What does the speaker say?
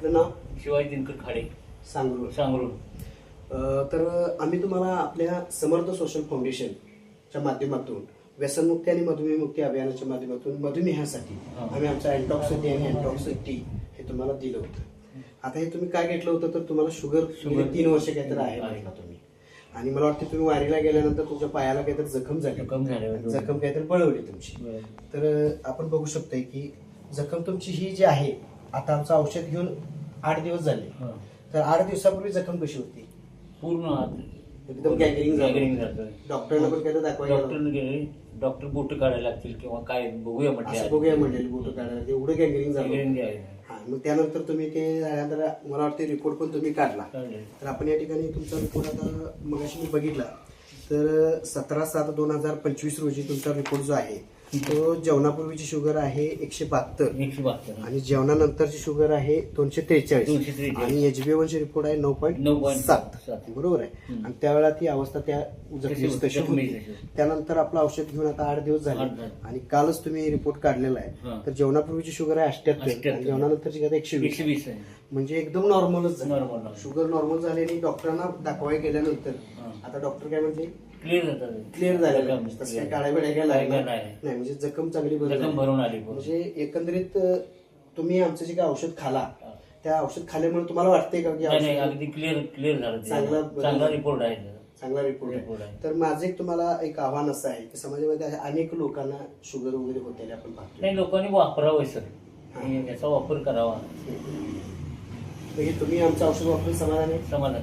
आपलं नाव? शिवाजी दिनकर खाडे. सांगरू सांगरून तर अम्ही तुम्हाला आपल्या समर्थ सोशल फाउंडेशनच्या माध्यमातून व्यसनमुक्ती आणि मधुमेहमुक्ती अभियानाच्या माध्यमातून मधुमेहासाठी. आम्ही आमचा अँटॉक्स टी आणि अँटॉक्स टी हे तुम्हाला दिलं होतं. आता हे तुम्ही काय घेतलं होतं? तर तुम्हाला शुगर शुगर. तीन वर्ष काहीतरी आहे. म्हटलं तुम्ही. आणि मला वाटतं तुम्ही वारीला गेल्यानंतर तुमच्या पायाला काहीतरी जखम झाली. जखम जखम काहीतरी पळवली तुमची. तर आपण बघू शकतोय की जखम तुमची ही जी आहे आता आमचं औषध घेऊन आठ दिवस झाले हा. तर आठ दिवसापूर्वी जखम कशी होती पूर्ण. एकदम गॅंगरिंग झालं. गॅंगरिंग झालं डॉक्टरला पण काय दाखवायला लावलं. डॉक्टरने गेले डॉक्टर बोट काढायला लागतील किंवा काय बघूया म्हटले असं बघूया म्हणलेली बोट काढायला एवढं गॅंगरिंग झालं गॅंगरिंग आहे. हा मग त्यानंतर तुम्ही ते झाल्यानंतर मला वाटतं रिपोर्ट पण तुम्ही काढला काढले. तर आपण या ठिकाणी तुमचा रिपोर्ट आता मगाशी मी बघितला तर सतरा सात दोन हजार पंचवीस रोजी तुमचा रिपोर्ट जो आहे तो जेवणापूर्वीची शुगर आहे एकशे बहात्तर एकशे बहात्तर आणि जेवणानंतरची शुगर आहे दोनशे त्रेचाळीस 243. आणि एचबी वनची रिपोर्ट आहे नऊ पॉईंट 9.7. सात बरोबर आहे हम्म. आणि त्यावेळेला ती अवस्था त्या जखमी तशी होती, तशी जखमी होती तशी होती. त्यानंतर आपलं औषध घेऊन आता आठ दिवस आठ झाले. आणि कालच तुम्ही रिपोर्ट काढलेला हा. आहे तर जेवणापूर्वीची शुगर आहे अठ्याहत्तर आणि 78. जेवणानंतरची काय एकशे एकशे वीस वीस आहे म्हणजे एकदम नॉर्मलच normal. शुगर नॉर्मल झाली आणि डॉक्टरांना दाखवाय गेल्यानंतर हा. आता डॉक्टर काय म्हणजे क्लिअर जातात क्लिअर आहे. तसं काळ्या काय काय नाही म्हणजे जखम चांगली झाली. भरून आली. म्हणजे एकंदरीत तुम्ही आमचं जे काय औषध खाला. त्या औषध खाल्ल्यामुळे तुम्हाला वाटतंय का की अगदी क्लिअर क्लिअर झालं. चांगला- चांगला रिपोर्ट आहे. चांगला रिपोर्ट आहे. तर माझं एक तुम्हाला एक आव्हान असं आहे की समाजामध्ये अनेक लोकांना शुगर वगैरे होते आपण पाहतो नाही लोकांनी वापरावं सर. याचा वापर करावा म्हणजे तुम्ही आमचं औषध वापरून समाधान आहे समाधान.